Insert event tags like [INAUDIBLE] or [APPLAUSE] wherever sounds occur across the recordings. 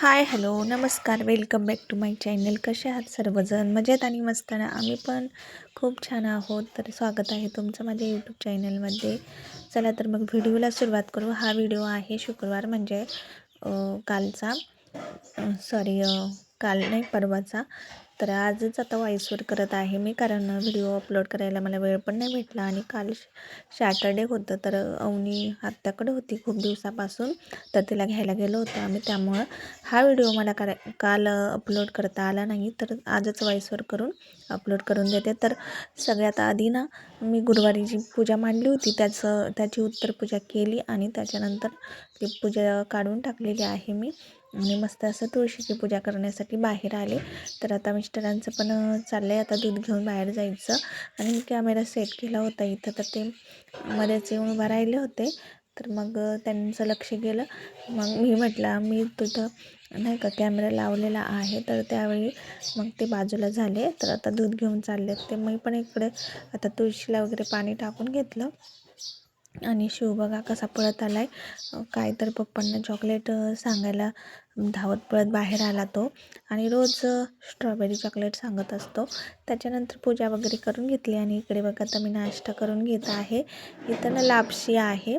हाय hello नमस्कार welcome back to my channel. कसे आहात सर्वजण? मजेत आणि मस्त ना? आम्ही पण खूप छान आहोत. तर स्वागत आहे तुमचं माझ्या यूट्यूब चॅनलमध्ये. चला तर मग व्हिडिओला सुरुवात करू. हा व्हिडिओ आहे शुक्रवार म्हणजे कालचा. सॉरी काल नाही परवाचा. तर आजच आता वॉइसवर करत आहे मी कारण व्हिडिओ अपलोड करायला मला वेळ पण नाही भेटला आणि काल सॅटर्डे होतं तर अवनी आत्याकडे होती खूप दिवसापासून तर तिला घ्यायला गेलो होतो आम्ही त्यामुळं हा व्हिडिओ मला करा काल अपलोड करता आला नाही तर आजच वॉइसवर करून अपलोड करून देते. तर सगळ्यात आधी ना मी गुरुवारी जी पूजा मांडली होती त्याचं त्याची उत्तर पूजा केली आणि त्याच्यानंतर ती पूजा काढून टाकलेली आहे मी. आणि मस्त असं तुळशीची पूजा करण्यासाठी बाहेर आले. तर आता मिस्टरांचं पण चाललं आहे आता दूध घेऊन बाहेर जायचं. आणि मी कॅमेरा सेट केला होता इथं तर ते मध्येच येऊन उभा राहिले होते. तर मग त्यांचं लक्ष गेलं. मग मी म्हटलं मी तुझं नाही का कॅमेरा लावलेला आहे. तर त्यावेळी मग ते बाजूला झाले. तर आता दूध घेऊन चालले ते मी पण इकडे आता तुळशीला वगैरे पाणी टाकून घेतलं. आणि शिव बघा कसा पळत आला आहे काय तर पप्पांना चॉकलेट सांगायला धावत पळत बाहेर आला तो. आणि रोज स्ट्रॉबेरी चॉकलेट सांगत असतो. त्याच्यानंतर पूजा वगैरे करून घेतली आणि इकडे बघा आता मी नाश्ता करून घेत आहे. इथं ना लापशी आहे.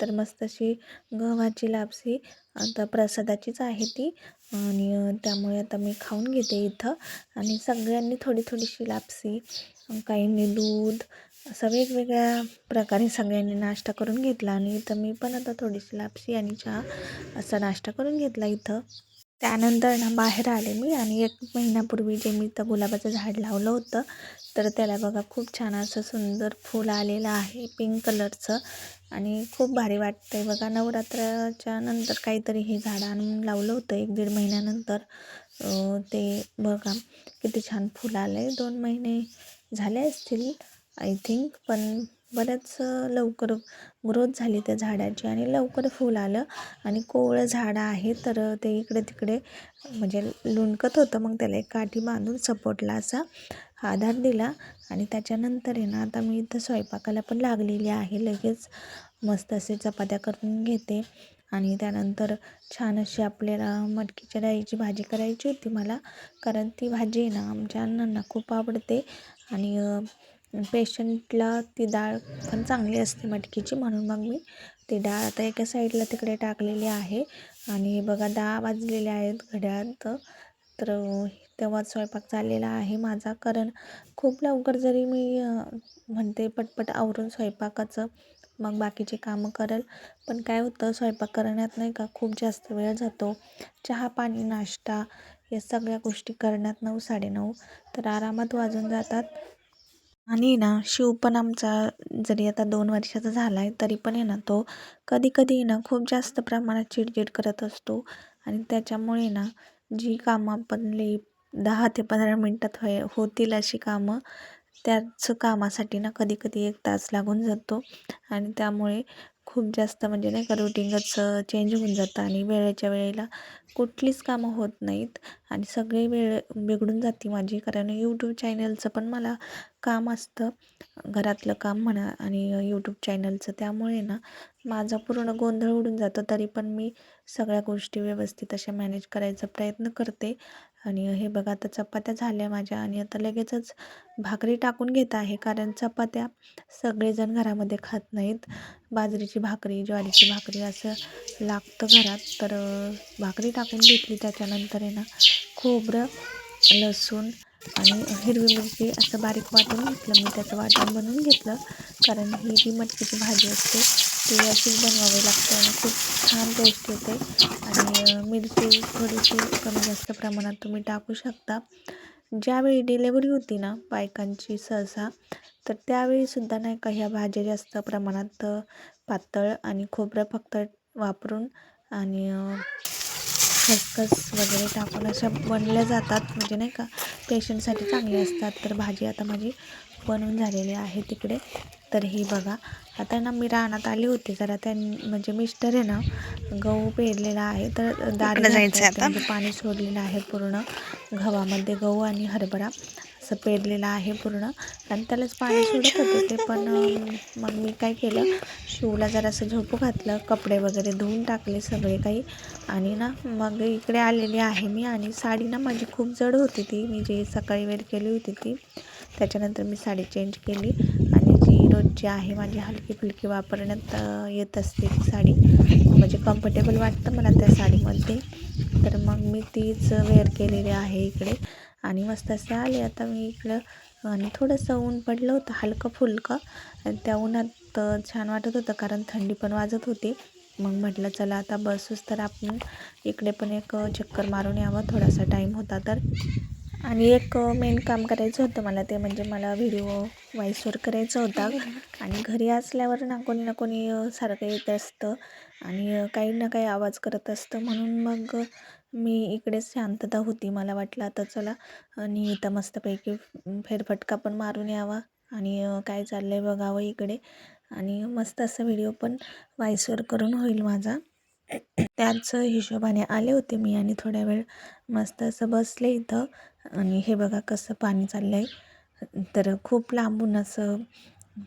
तर मस्त अशी गव्हाची लापशी आता प्रसादाचीच आहे ती. आणि त्यामुळे आता मी खाऊन घेते इथं. आणि सगळ्यांनी थोडी थोडीशी लापसी काहींनी दूध असं वेगवेगळ्या प्रकारे सगळ्यांनी नाश्ता करून घेतला आणि इथं मी पण आता थोडीशी लापशी आणि चहा असा नाश्ता करून घेतला इथं. त्यानंतर ना बाहेर आले मी आणि एक महिन्यापूर्वी जे मी तर गुलाबाचं झाड लावलं होतं तर त्याला बघा खूप छान असं सुंदर फूल आलेलं आहे पिंक कलरचं आणि खूप भारी वाटतं आहे बघा नवरात्राच्या नंतर काहीतरी हे झाड आणून लावलं होतं एक दीड महिन्यानंतर. ते बघा किती छान फुल आलं आहे दोन महिने झाले असतील. आय थिंक पण बऱ्याच लवकर ग्रोथ झाली त्या झाडाची आणि लवकर फूल आलं. आणि कोवळं झाडं आहे तर ते इकडे तिकडे म्हणजे लुणकत होतं. मग त्याला एक काठी बांधून सपोर्टला असा आधार दिला. आणि त्याच्यानंतर आहे ना आता मी इथं स्वयंपाकाला पण लागलेली आहे. लगेच मस्त असे चपात्या करून घेते. आणि त्यानंतर छान अशी आपल्याला मटकीच्या डाळीची भाजी करायची होती मला. कारण ती भाजी आहे ना आमच्या अण्णांना खूप आवडते. आणि पेशंटला ती डाळ पण चांगली असते मटकीची म्हणून मग मी ती डाळ आता एका साईडला तिकडे टाकलेली आहे. आणि बघा दहा वाजलेले आहेत घड्याळात. तर तेव्हा स्वयंपाक चाललेला आहे माझा. कारण खूप लवकर जरी मी म्हणते पटपट आवरून स्वयंपाकाचं मग बाकीचे कामं करेल. पण काय होतं स्वयंपाक करण्यात नाही का खूप जास्त वेळ जातो. चहा पाणी नाश्ता या सगळ्या गोष्टी करण्यात नऊ साडेनऊ तर आरामात वाजून जातात. आणि ना शिव पण आमचा जरी आता दोन वर्षाचा झाला आहे तरी पण आहे ना तो कधी कधी ना खूप जास्त प्रमाणात चिडचिड करत असतो. आणि त्याच्यामुळे ना जी कामं आपण ले दहा ते पंधरा मिनटात होय होतील अशी कामं त्याच कामासाठी ना कधी कधी एक तास लागून जातो. आणि त्यामुळे खूप जास्त म्हणजे नाही का रुटीनच चेंज होऊन जातं आणि वेळेच्या वेळेला कुठलीच कामं होत नाहीत. आणि सगळी वेळ बिघडून जाते माझी. कारण यूट्यूब चॅनलचं पण मला काम असतं. घरातलं काम म्हणा आणि यूट्यूब चॅनलचं त्यामुळे ना माझा पूर्ण गोंधळ उडून जातो. तरी पण मी सगळ्या गोष्टी व्यवस्थित अशा मॅनेज करायचा प्रयत्न करते. आणि हे बघा आता चपात्या झाल्या माझ्या आणि आता लगेचच भाकरी टाकून घेत आहे कारण चपात्या सगळेजण घरामध्ये खात नाहीत. बाजरीची भाकरी ज्वारीची भाकरी असं लागतं घरात. तर भाकरी टाकून घेतली त्याच्यानंतर आहे ना खोबरं लसूण आणि हिरवी मिरची असं बारीक वाटून घेतलं. मी त्याचं वाटण बनवून घेतलं कारण ही जी मटकीची भाजी असते ती अशीच बनवावी लागते आणि खूप छान टेस्ट येते. आणि मिरची थोडीशी कमी जास्त प्रमाणात तुम्ही टाकू शकता. ज्यावेळी डिलेवरी होती ना बायकांची सहसा तर त्यावेळीसुद्धा नाही का ह्या भाज्या जास्त प्रमाणात पातळ आणि खोबरं फक्त वापरून आणि खसखस वगैरे टाकून अशा बनल्या जातात. म्हणजे नाही का पेशंटसाठी चांगले असतात. तर भाजी आता माझी बनवून झालेली आहे तिकडे. तर ही बघा. आता ना मी रानात आली होती. जरा त्यां म्हणजे मिस्टर आहे ना गहू पेरलेला आहे. तर दारी इकडं जायचं घालतायत. आता. म्हणजे पाणी सोडलेलं आहे पूर्ण. गव्हामध्ये गहू आणि हरभरा असं पेरलेलं आहे पूर्ण. आणि त्यालाच पाणी सोडत होते ते. पण मग मी काय केलं शिवला जरासं झोपू घातलं. कपडे वगैरे धुवून टाकले सगळे काही. आणि ना मग इकडे आलेली आहे मी. आणि साडी ना माझी खूप जड होती ती. मी जी सकाळी वेअर केली होती ती. त्याच्यानंतर मी साडी चेंज केली आणि जी रोजची आहे माझी हलकी फुलकी वापरण्यात येत असते ती साडी. म्हणजे कम्फर्टेबल वाटतं मला त्या साडीमध्ये. तर मग मी तीच वेअर केलेली आहे इकडे. आणि मस्त असे आले. आता मी इकडं आणि थोडंसं ऊन पडलं होतं हलकं फुलकं. आणि त्या उन्हात छान वाटत होतं कारण थंडी पण वाजत होती. मग म्हटलं चला आता बसूच तर आपण इकडे पण एक चक्कर मारून यावं. थोडासा टाईम होता तर. आणि एक मेन काम करायचं होतं मला ते म्हणजे मला व्हिडिओ वॉईसवर करायचा होता. आणि घरी असल्यावर ना कोणी ना कोणी सारखं येत असतं आणि काही ना काही आवाज करत असतं. म्हणून मग मी इकडेच शांतता होती मला वाटलं आता चला आणि इथं मस्तपैकी फेरफटका पण मारून यावा आणि काय चाललं आहे बघावं इकडे. आणि मस्त असा व्हिडिओ पण वॉईसवर करून होईल माझा. त्याच हिशोबाने आले होते मी आणि थोड्या वेळ मस्त असं बसले इथं. आणि हे बघा कसं पाणी चाललं आहे तर खूप लांबून असं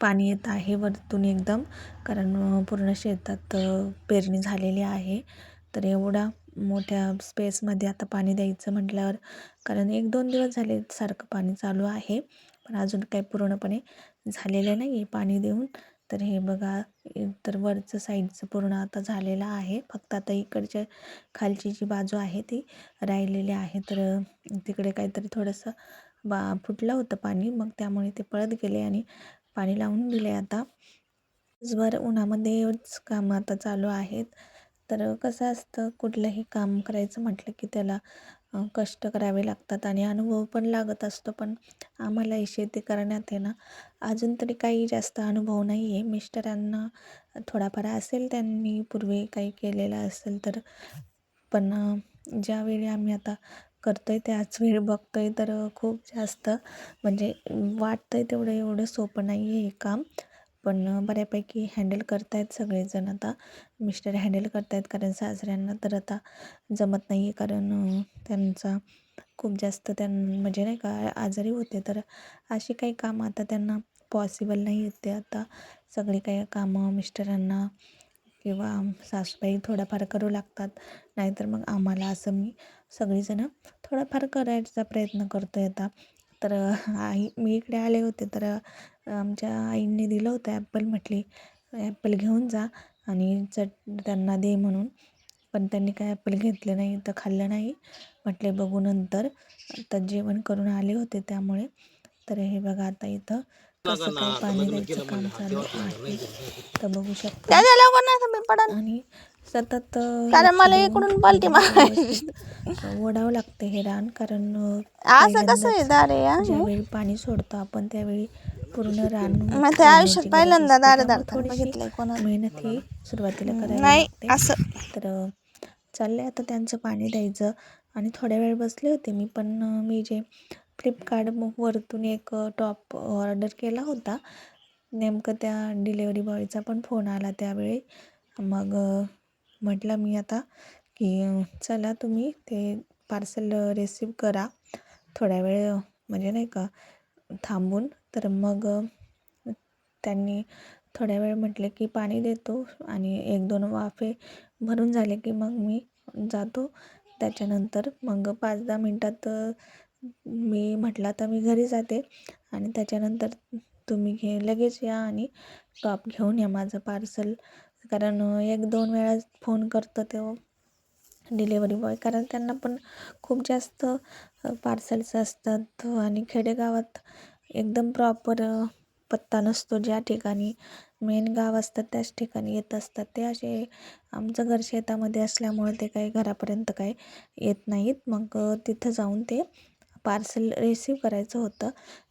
पाणी येत आहे वरतून एकदम कारण पूर्ण शेतात पेरणी झालेली आहे. तर एवढा मोठ्या स्पेसमध्ये आता पाणी द्यायचं म्हटल्यावर कारण एक दोन दिवस झाले सारखं पाणी चालू आहे. पण अजून काही पूर्णपणे झालेलं नाही आहे पाणी देऊन. तर हे बघा तर वरचं साईडचं पूर्ण आता झालेलं आहे. फक्त आता इकडच्या खालची जी बाजू आहे ती राहिलेली आहे. तर तिकडे काहीतरी थोडंसं बा फुटलं होतं पाणी. मग त्यामुळे ते पळत गेले आणि पाणी लावून दिले आता. दिवसभर उन्हामध्येच कामं आता चालू आहेत. तर कसं असतं कुठलंही काम करायचं म्हटलं की त्याला कष्ट करावे लागतात आणि अनुभव पण लागत असतो. पण आम्हाला ही शेती करण्यात आहे ना अजून तरी काही जास्त अनुभव नाही आहे. मिस्टरांना थोडाफार असेल त्यांनी पूर्वी काही केलेलं असेल तर पण ज्यावेळी आम्ही आता करतोय त्याच वेळी बघतोय तर खूप जास्त म्हणजे वाटतंय तेवढं एवढं सोपं नाही आहे हे काम. पण बऱ्यापैकी हँडल करत आहेत सगळेजण आता. मिस्टर हँडल करत आहेत कारण सासऱ्यांना तर आता जमत नाही आहे कारण त्यांचा खूप जास्त त्यां म्हणजे नाही का आजारी होते. तर अशी काही कामं आता त्यांना पॉसिबल नाही आहेत ते आता. सगळी काही कामं मिस्टरांना किंवा सासूबाई थोडंफार करू लागतात. नाहीतर मग आम्हाला असं मी सगळीजणं थोडाफार करायचा प्रयत्न करतो आहे आता. तर आई मी इकडे आले होते तर आमच्या आईंनी दिलं होतं ॲपल म्हटली ॲपल घेऊन जा आणि चट त्यांना दे म्हणून. पण त्यांनी काय ॲपल घेतलं नाही तर खाल्लं नाही. म्हटले बघू नंतर. आता जेवण करून आले होते त्यामुळे. तर हे बघा आता इथं कसं काय पाणी द्यायचं काम चालू आहे. तर बघू शकता. आणि सतत कारण मला इकडून पालटी [LAUGHS] मारायची. ओढावं लागते हे रान. कारण असं कसं आहे दारे ज्यावेळी पाणी सोडतो आपण त्यावेळी पूर्ण रान मग ते आयुष्यात पहिल्यांदा असते. दारे त्यामुळे दार थोडीशी बघितलंय कोणाला. मेहनत ही सुरुवातीला करायला नाही असं. तर चाललंय आता त्यांचं पाणी द्यायचं. आणि थोड्या वेळ बसले होते मी पण मी जे फ्लिपकार्ट वरतून एक टॉप ऑर्डर केला होता. नेमकं त्या डिलेवरी बॉयचा पण फोन आला त्यावेळी. मग म्हटलं मी आता की चला तुम्ही ते पार्सल रिसीव करा. थोड्या वेळ म्हणजे नाही का थांबून. तर मग त्यांनी थोड्या वेळ म्हटले की पाणी देतो आणि एक दोन वाफे भरून झाले की मग मी जातो. त्याच्यानंतर मग पाच दहा मिनटात मी म्हटलं आता मी घरी जाते. आणि त्याच्यानंतर तुम्ही घे लगेच या आणि टॉप घेऊन या माझं पार्सल कारण एक दोन वेळा फोन करतो तो डिलेवरी बॉय कारण त्यांना पण खूप जास्त पार्सल्स असतात आणि खेडेगावात एकदम प्रॉपर पत्ता नसतो ज्या ठिकाणी मेन गाव असतात त्याच ठिकाणी येत असतात. ते असे आमचं घर शेतामध्ये असल्यामुळे ते काही घरापर्यंत काही येत नाहीत. मग तिथं जाऊन ते पार्सल रिसीव करायचं होतं.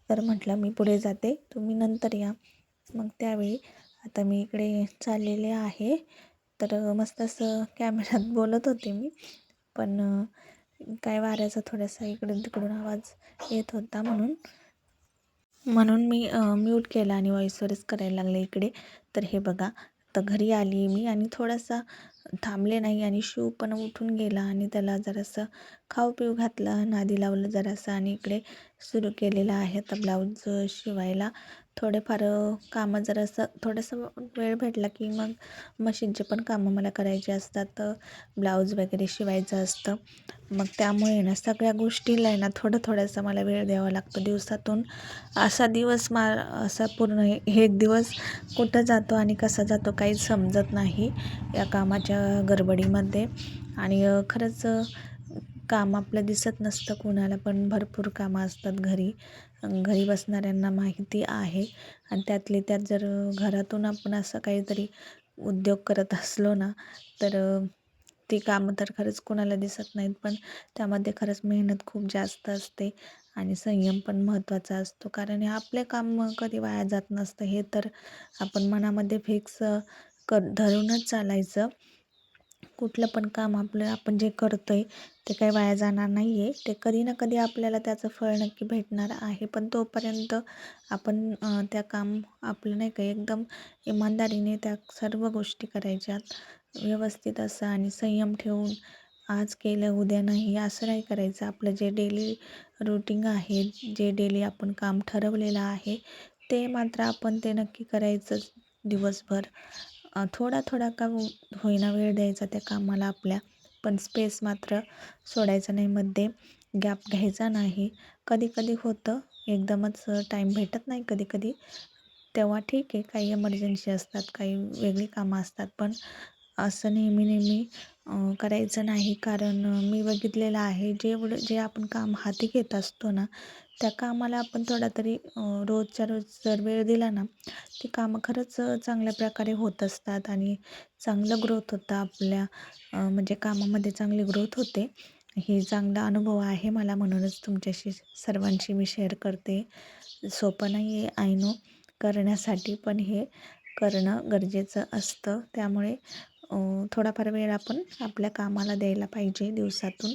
तर म्हटलं मी पुढे जाते. तुम्ही नंतर या. मग त्यावेळी आता मी इकडे चाललेले आहे. तर मस्त असं कॅमेऱ्यात बोलत होते मी. पण काय वाऱ्याचा थोडासा इकडून तिकडून आवाज येत होता म्हणून. म्हणून मी म्यूट केला आणि वॉईसवरच करायला लागले इकडे. तर हे बघा तर घरी आली मी आणि थोडासा थांबले नाही आणि शिव पण उठून गेला आणि त्याला जरासं खाऊ पिऊ घातलं नादी लावलं जरासं आणि इकडे सुरू केलेलं आहे आता ब्लाऊज शिवायला थोडेफार कामं जर असं थोडंसं वेळ भेटला की मग मशीनचे पण कामं मला करायचे असतात ब्लाऊज वगैरे शिवायचं असतं. मग त्यामुळे ना सगळ्या गोष्टीला आहे ना थोडं थोडंसं मला वेळ द्यावा लागतो दिवसातून. असा दिवस मा असा पूर्ण हे हे एक दिवस कुठं जातो आणि कसा जातो काहीच समजत नाही या कामाच्या गडबडीमध्ये. आणि खरंच काम आपलं दिसत नसतं कुणाला पण भरपूर कामं असतात घरी. घरी बसणाऱ्यांना माहिती आहे. आणि त्यातले त्यात जर घरातून आपण असं काहीतरी उद्योग करत असलो ना तर ती कामं तर खरंच कोणाला दिसत नाहीत पण त्यामध्ये खरंच मेहनत खूप जास्त असते आणि संयम पण महत्त्वाचा असतो. कारण हे आपले काम कधी वाया जात नसतं. हे तर आपण मनामध्ये फिक्स कर धरूनच चालायचं. कुठलं पण काम आपलं आपण जे करतो आहे ते काही वाया जाणार नाही आहे ते कधी ना कधी आपल्याला त्याचं फळ नक्की भेटणार आहे. पण तोपर्यंत आपण त्या काम आपलं नाही का एकदम इमानदारीने त्या सर्व गोष्टी करायच्यात. व्यवस्थित असं आणि संयम ठेवून आज केलं उद्या नाही असं नाही करायचं. आपलं जे डेली रुटीन आहे जे डेली आपण काम ठरवलेलं आहे ते मात्र आपण ते नक्की करायचंच दिवसभर. थोडा थोडा का हो, होईना वेळ द्यायचा त्या कामाला आपल्या. पण स्पेस मात्र सोडायचा नाही मध्ये गॅप घ्यायचा नाही. कधी कधी होतं एकदमच टाईम भेटत नाही कधी कधी तेव्हा ठीक आहे काही एमर्जन्सी असतात काही वेगळी कामं असतात. पण असं नेहमी नेहमी करायचं नाही. कारण मी बघितलेलं आहे जेवढं जे आपण काम हाती घेत असतो ना त्या कामाला आपण थोडा तरी रोजच्या रोज जर वेळ दिला ना ती कामं खरंच चांगल्या प्रकारे होत असतात आणि चांगलं ग्रोथ होतं आपल्या म्हणजे कामामध्ये चांगली ग्रोथ होते. हे चांगला अनुभव आहे मला म्हणूनच तुमच्याशी सर्वांशी मी शेअर करते. सोपं नाही आहे आय नो करण्यासाठी पण हे करणं गरजेचं असतं. त्यामुळे थोडाफार वेळ आपण आपल्या कामाला द्यायला पाहिजे दिवसातून.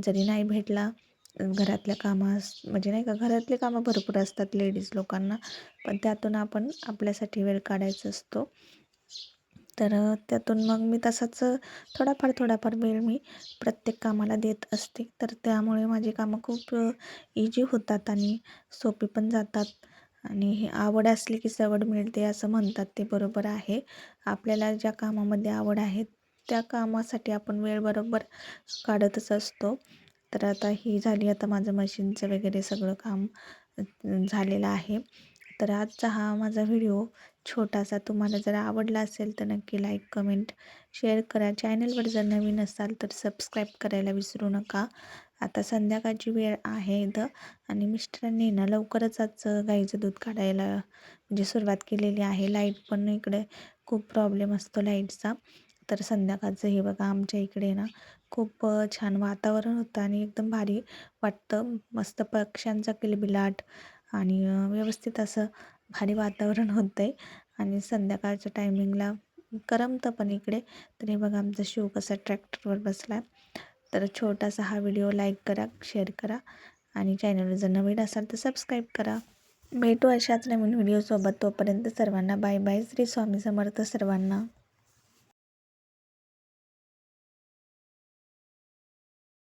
जरी नाही भेटला घरातल्या कामास म्हणजे नाही का घरातले कामं भरपूर असतात लेडीज लोकांना पण त्यातून आपण आपल्यासाठी वेळ काढायचा असतो. तर त्यातून मग मी तसाच थोडाफार थोडाफार वेळ मी प्रत्येक कामाला देत असते. तर त्यामुळे माझी कामं खूप इजी होतात आणि सोपी पण जातात. आणि हे आवड असली की सवड मिळते असं म्हणतात ते बरोबर आहे. आपल्याला ज्या कामामध्ये आवड आहे त्या कामासाठी आपण वेळ बरोबर काढतच असतो. तर आता ही झाली आता माझं मशीनचं वगैरे सगळं काम झालेलं आहे. तर आजचा हा माझा व्हिडिओ छोटासा तुम्हाला जर आवडला असेल तर नक्की लाईक कमेंट शेअर करा. चॅनलवर जर नवीन असाल तर सबस्क्राईब करायला विसरू नका. आता संध्याकाळची वेळ आहे इथं आणि मिस्टरांनी ना लवकरच आज गाईचं दूध काढायला म्हणजे सुरुवात केलेली आहे. लाइट पण इकडे खूप प्रॉब्लेम असतो लाईटचा तर संध्याकाळचं हे बघा आमच्या इकडे ना खूप छान वातावरण होतं आणि एकदम भारी वाटतं. मस्त पक्ष्यांचा किलबिलाट आणि व्यवस्थित असं भारी वातावरण [LAUGHS] होतं आहे आणि संध्याकाळच्या टायमिंगला करमतं पण इकडे. तर हे बघा आमचा शिव कसा ट्रॅक्टरवर बसला आहे. तर छोटासा हा व्हिडिओ लाईक करा शेअर करा आणि चॅनलवर जर नवीन असाल तर सबस्क्राईब करा. भेटू अशाच नवीन व्हिडिओसोबत. तोपर्यंत सर्वांना बाय बाय. श्री स्वामी समर्थ सर्वांना.